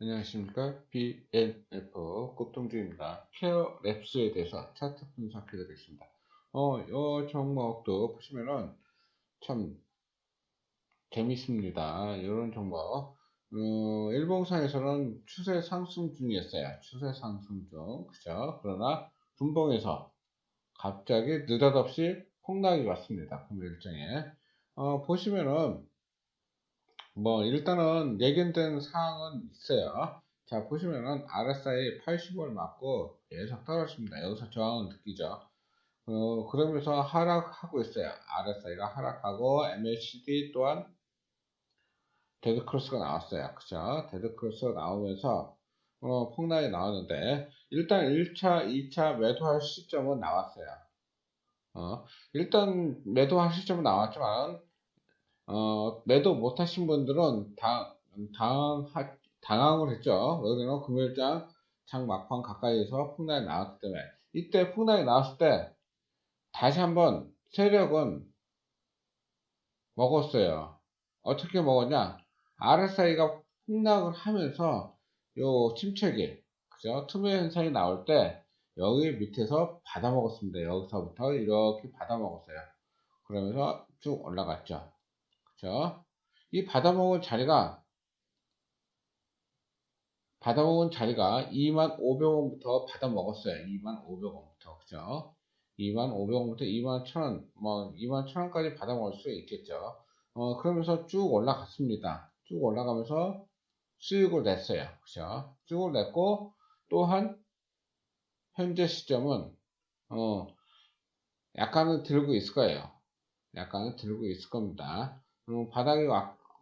안녕하십니까. BNF 곱동주입니다. 케어 랩스에 대해서 차트 분석해 드리겠습니다. 어, 이 종목도 보시면은 참 재밌습니다. 이런 종목. 어, 일봉상에서는 추세 상승 중이었어요. 추세 상승 중. 그죠? 그러나 분봉에서 갑자기 느닷없이 폭락이 왔습니다. 금일 일정에. 어, 보시면은 뭐 일단은 예견된 사항은 있어요. 자 보시면은 RSI 80을 맞고 계속 떨어집니다. 여기서 저항을 느끼죠. 어, 그러면서 하락하고 있어요. RSI가 하락하고 MACD 또한 데드크로스가 나왔어요. 그죠 데드크로스가 나오면서 어, 폭락이 나왔는데 일단 1차 2차 매도할 시점은 나왔어요. 어, 일단 매도할 시점은 나왔지만 어, 매도 못하신 분들은 당, 당, 당황을 했죠. 여기는 금요일장 장 막판 가까이에서 풍랑이 나왔기 때문에 이때 풍랑이 나왔을 때 다시 한번 세력은 먹었어요. 어떻게 먹었냐? RSI가 폭락을 하면서 요 침체기, 그죠? 투매 현상이 나올 때 여기 밑에서 받아 먹었습니다. 여기서부터 이렇게 받아 먹었어요. 그러면서 쭉 올라갔죠. 그죠? 이 받아먹은 자리가 받아먹은 자리가 25,500원부터 받아먹었어요. 25,500원부터 그죠? 25,500원부터 21,000원 뭐 21,000원까지 받아먹을 수 있겠죠. 어 그러면서 쭉 올라갔습니다. 쭉 올라가면서 수익을 냈어요. 그죠? 수익을 냈고 또한 현재 시점은 어 약간은 들고 있을 거예요. 약간은 들고 있을 겁니다. 음, 바닥에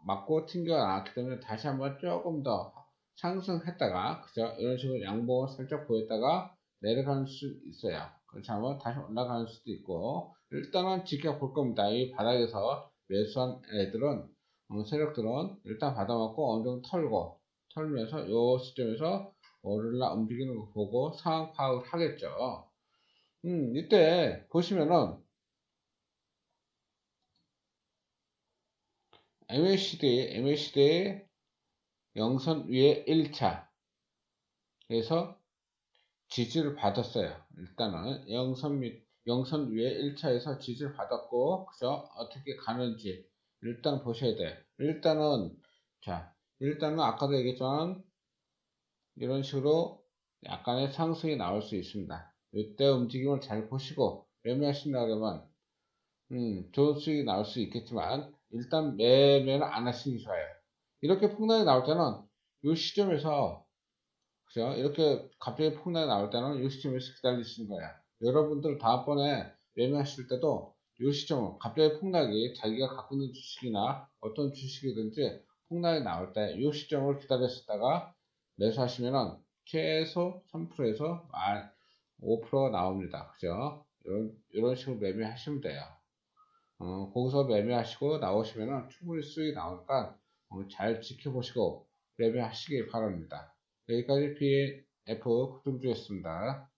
맞고 튕겨 나왔기 때문에 다시 한번 조금 더 상승했다가 그죠? 이런 식으로 양봉을 살짝 보였다가 내려가는 수 있어요. 그렇지 않으면 다시 올라가는 수도 있고 일단은 지켜볼 겁니다. 이 바닥에서 매수한 애들은 음, 세력들은 일단 받아먹고 어느 정도 털고 털면서 이 시점에서 오를라 움직이는 거 보고 상황 파악을 하겠죠. 음 이때 보시면은 MACD, MACD 영선 위에 1차 에서 지지를 받았어요. 일단은 영선 밑, 영선 위에 1차에서 지지를 받았고, 그죠? 어떻게 가는지 일단 보셔야 돼. 일단은, 자, 일단은 아까도 얘기했지만, 이런 식으로 약간의 상승이 나올 수 있습니다. 이때 움직임을 잘 보시고, 매매하신다 그러면, 음, 좋은 수익이 나올 수 있겠지만, 일단 매매는 안 하시는 게 좋아요. 이렇게 폭락이 나올 때는 이 시점에서 그죠? 이렇게 갑자기 폭락이 나올 때는 이 시점에서 기다리시는 거야. 여러분들 다음번에 매매하실 때도 이 시점 갑자기 폭락이 자기가 갖고 있는 주식이나 어떤 주식이든지 폭락이 나올 때 이 시점을 기다렸다가 매수하시면은 최소 3%에서 5% 나옵니다. 그죠? 이런, 이런 식으로 매매하시면 돼요. 어, 거기서 매매하시고 나오시면 충분히 수익이 나오니까 어, 잘 지켜보시고 매매하시기 바랍니다. 여기까지 BF 국정주였습니다.